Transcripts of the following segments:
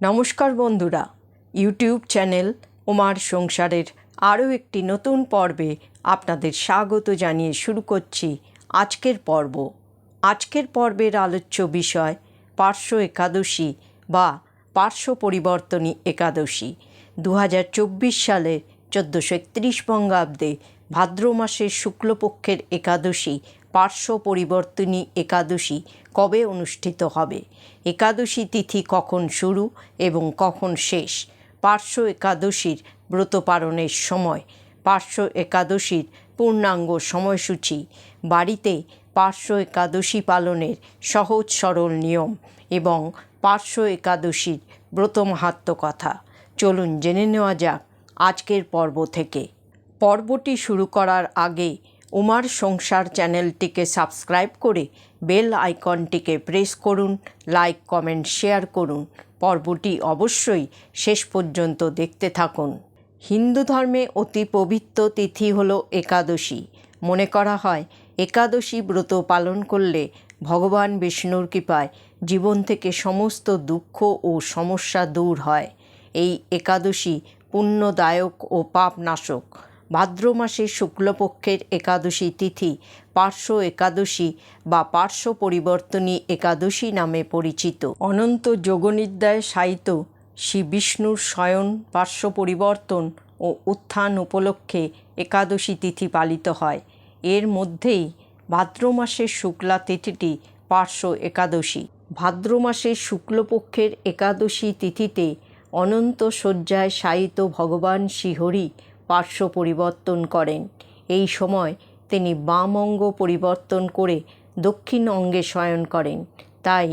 নমস্কার বন্ধুরা, YouTube channel ওমার সংসারের আরও একটি নতুন পর্বে আপনাদের স্বাগত জানিয়ে শুরু করছি আজকের পর্ব। আজকের পর্বের আলোচ্য বিষয় পার্শ্ব একাদশী বা পার্শ্ব পরিবর্তনী একাদশী। দু হাজার চব্বিশ সালের চোদ্দোশো একত্রিশ বঙ্গাব্দে ভাদ্র মাসের শুক্লপক্ষের একাদশী পার্শ্ব পরিবর্তনী একাদশী কবে অনুষ্ঠিত হবে? একাদশী তিথি কখন শুরু এবং কখন শেষ? পার্শ্ব একাদশীর ব্রত পালনের সময়, পার্শ্ব একাদশীর পূর্ণাঙ্গ সময়সূচি, বাড়িতে পার্শ্ব একাদশী পালনের সহজ সরল নিয়ম এবং পার্শ্ব একাদশীর ব্রত মাহাত্ম কথা। চলুন জেনে নেওয়া যাক আজকের পর্ব থেকে। পর্বটি শুরু করার আগে উমার সংসার চ্যানেলটিকে সাবস্ক্রাইব করে বেল আইকনটিকে প্রেস করুন, লাইক, কমেন্ট, শেয়ার করুন। পর্বটি অবশ্যই শেষ পর্যন্ত দেখতে থাকুন। হিন্দু ধর্মে অতি পবিত্র তিথি হল একাদশী। মনে করা হয়, একাদশী ব্রত পালন করলে ভগবান বিষ্ণুর কৃপায় জীবন থেকে সমস্ত দুঃখ ও সমস্যা দূর হয়। এই একাদশী পুণ্যদায়ক ও পাপনাশক। ভাদ্র মাসের শুক্লপক্ষের একাদশী তিথি, পার্শ্ব একাদশী বা পার্শ্ব পরিবর্তনী একাদশী নামে পরিচিত। অনন্ত যোগনিদ্যায় সাহিত্য শ্রী বিষ্ণুর শয়ন, পার্শ্ব পরিবর্তন ও উত্থান উপলক্ষে একাদশী তিথি পালিত হয়। এর মধ্যেই ভাদ্র মাসের শুক্লা তিথিটি পার্শ্ব একাদশী। ভাদ্র মাসের শুক্লপক্ষের একাদশী তিথিতে অনন্ত শয্যায় শায়িত ভগবান শ্রীহরি পার্শ্ব পরিবর্তন করেন। এই সময় তিনি বাম অঙ্গ পরিবর্তন করে দক্ষিণ অঙ্গে শয়ন করেন। তাই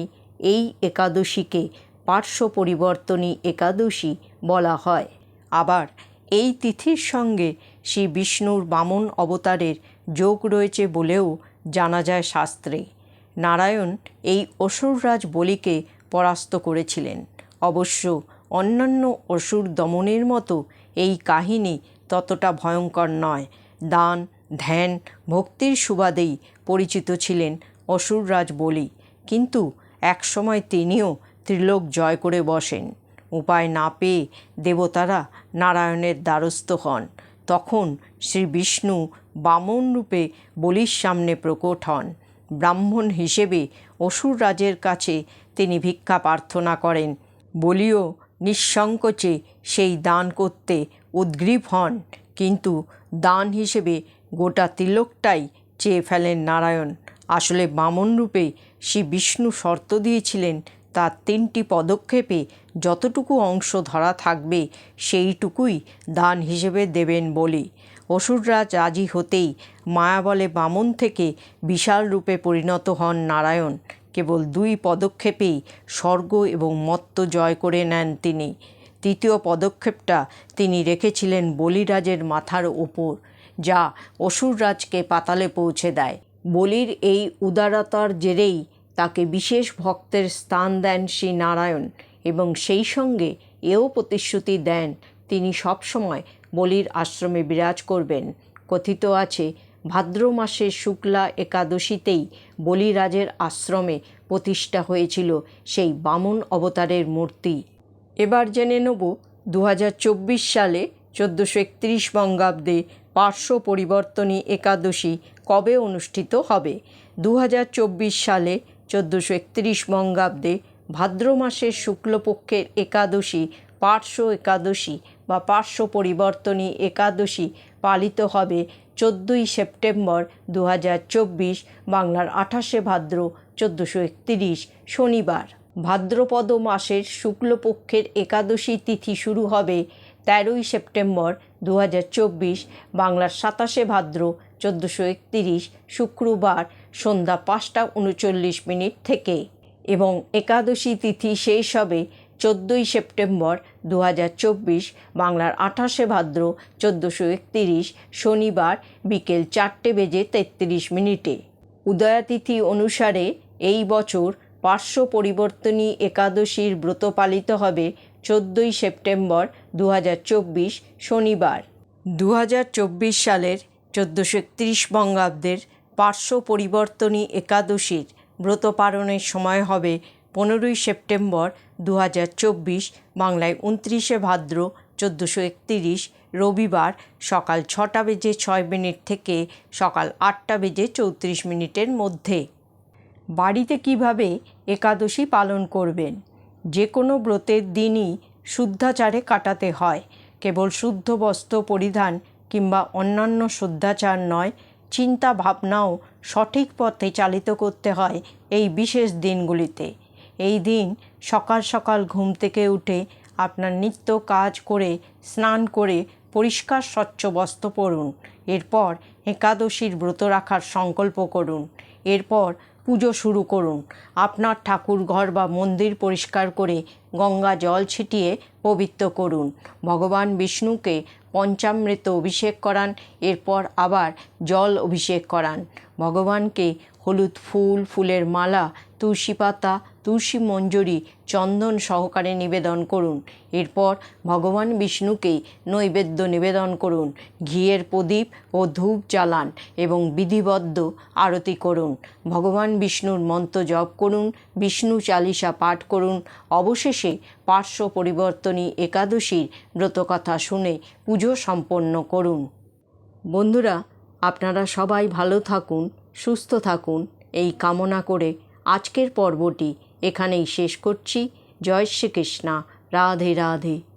এই একাদশীকে পার্শ্ব পরিবর্তনী একাদশী বলা হয়। আবার এই তিথির সঙ্গে শ্রী বিষ্ণুর বামন অবতারের যোগ রয়েছে বলেও জানা যায় শাস্ত্রে। নারায়ণ এই অসুররাজ বলিকে পরাস্ত করেছিলেন। অবশ্য অন্যান্য অসুর দমনের মতো এই কাহিনী ততটা ভয়ঙ্কর নয়। দান, ধ্যান, ভক্তির সুবাদেই পরিচিত ছিলেন অসুররাজ বলি। কিন্তু একসময় তিনিও ত্রিলোক জয় করে বসেন। উপায় না পেয়ে দেবতারা নারায়ণের দ্বারস্থ হন। তখন শ্রী বিষ্ণু বামন রূপে বলির সামনে প্রকট হন। ব্রাহ্মণ হিসেবে অসুররাজের কাছে তিনি ভিক্ষা প্রার্থনা করেন। বলিও নিঃসংকোচে সেই দান করতে উদ্গ্রীব হন, কিন্তু দান হিসেবে গোটা তিলকটাই চেয়ে ফেলেন নারায়ণ। আসলে বামন রূপে শ্রী বিষ্ণু শর্ত দিয়েছিলেন, তার তিনটি পদক্ষেপে যতটুকু অংশ ধরা থাকবে সেইটুকুই দান হিসেবে দেবেন বলি। অসুররাজ রাজি হতেই মায়াবলে বামন থেকে বিশাল রূপে পরিণত হন নারায়ণ। কেবল দুই পদক্ষেপেই স্বর্গ এবং মত্ত জয় করে নেন তিনি। তৃতীয় পদক্ষেপটা তিনি রেখেছিলেন বলিরাজের মাথার ওপর, যা অসুররাজকে পাতালে পৌঁছে দেয়। বলির এই উদারতার জেরেই তাকে বিশেষ ভক্তের স্থান দেন শ্রী নারায়ণ এবং সেই সঙ্গে এও প্রতিশ্রুতি দেন তিনি সবসময় বলির আশ্রমে বিরাজ করবেন। কথিত আছে, ভাদ্র মাসের শুক্লা একাদশীতেই বলিরাজের আশ্রমে প্রতিষ্ঠা হয়েছিল সেই বামন অবতারের মূর্তি। এবার জেনে নেব দু হাজার চব্বিশ সালে চোদ্দোশো একত্রিশ বঙ্গাব্দে পার্শ্ব পরিবর্তনী একাদশী কবে অনুষ্ঠিত হবে? দু হাজার চব্বিশ সালে চোদ্দোশো একত্রিশ বঙ্গাব্দে ভাদ্র মাসের শুক্লপক্ষের একাদশী, পার্শ্ব একাদশী বা পার্শ্ব পরিবর্তনী একাদশী পালিত হবে চোদ্দোই সেপ্টেম্বর দু হাজার চব্বিশ, বাংলার আঠাশে ভাদ্র চোদ্দোশো শনিবার। ভাদ্রপদ মাসের শুক্লপক্ষের একাদশী তিথি শুরু হবে তেরোই সেপ্টেম্বর দু হাজার চব্বিশ, বাংলার সাতাশে ভাদ্র চোদ্দোশো একত্রিশ, শুক্রবার সন্ধ্যা পাঁচটা উনচল্লিশ মিনিট থেকে এবং একাদশী তিথি শেষ হবে চোদ্দোই সেপ্টেম্বর দু হাজার চব্বিশ, বাংলার আঠাশে ভাদ্র চোদ্দোশো একত্রিশ, শনিবার বিকেল চারটে বেজে তেত্রিশ মিনিটে। উদয়াতিথি অনুসারে এই বছর পার্শ্ব পরিবর্তনী একাদশীর ব্রত পালিত হবে চোদ্দোই সেপ্টেম্বর দু হাজার চব্বিশ শনিবার। দু হাজার চব্বিশ সালের চোদ্দোশো একত্রিশ বঙ্গাব্দের পার্শ্ব পরিবর্তনী একাদশীর ব্রত পালনের সময় হবে পনেরোই সেপ্টেম্বর দু হাজার চব্বিশ বাংলায় উনত্রিশে ভাদ্র চোদ্দোশো একতিরিশ রবিবার সকাল ছটা বেজে ছয় মিনিট থেকে সকাল আটটা বেজে চৌত্রিশ মিনিটের মধ্যে। বাড়িতে কীভাবে একাদশী পালন করবেন? যে কোনো ব্রতের দিনই শুদ্ধাচারে কাটাতে হয়। কেবল শুদ্ধ বস্ত্র পরিধান কিংবা অন্যান্য শুদ্ধাচার নয়, চিন্তা ভাবনাও সঠিক পথে চালিত করতে হয় এই বিশেষ দিনগুলিতে। এই দিন সকাল সকাল ঘুম থেকে উঠে আপনার নিত্য কাজ করে, স্নান করে পরিষ্কার স্বচ্ছ বস্ত্র পরুন। এরপর একাদশীর ব্রত রাখার সংকল্প করুন। এরপর পুজো শুরু করুন। আপনার ঠাকুর ঘর বা মন্দির পরিষ্কার করে গঙ্গা জল ছিটিয়ে পবিত্র করুন। ভগবান বিষ্ণুকে পঞ্চামৃত অভিষেক করান, এরপর আবার জল অভিষেক করান। ভগবানকে হলুদ ফুল, ফুলের মালা, তুলসী পাতা তুলসী মঞ্জরি চন্দন সহকারে নিবেদন করুন। এরপর ভগবান বিষ্ণুকে নৈবেদ্য নিবেদন করুন। ঘিয়ের প্রদীপ ও ধূপ জ্বালান এবং বিধিবদ্ধ আরতি করুন। ভগবান বিষ্ণুর মন্ত্র জপ করুন, বিষ্ণু চালিসা পাঠ করুন। অবশেষে পার্শ্ব পরিবর্তনী একাদশীর ব্রতকথা শুনে পুজো সম্পন্ন করুন। বন্ধুরা, আপনারা সবাই ভালো থাকুন, সুস্থ থাকুন। এই কামনা করে আজকের পর্বটি এখানেই শেষ করছি। জয় শ্রীকৃষ্ণা। রাধে রাধে।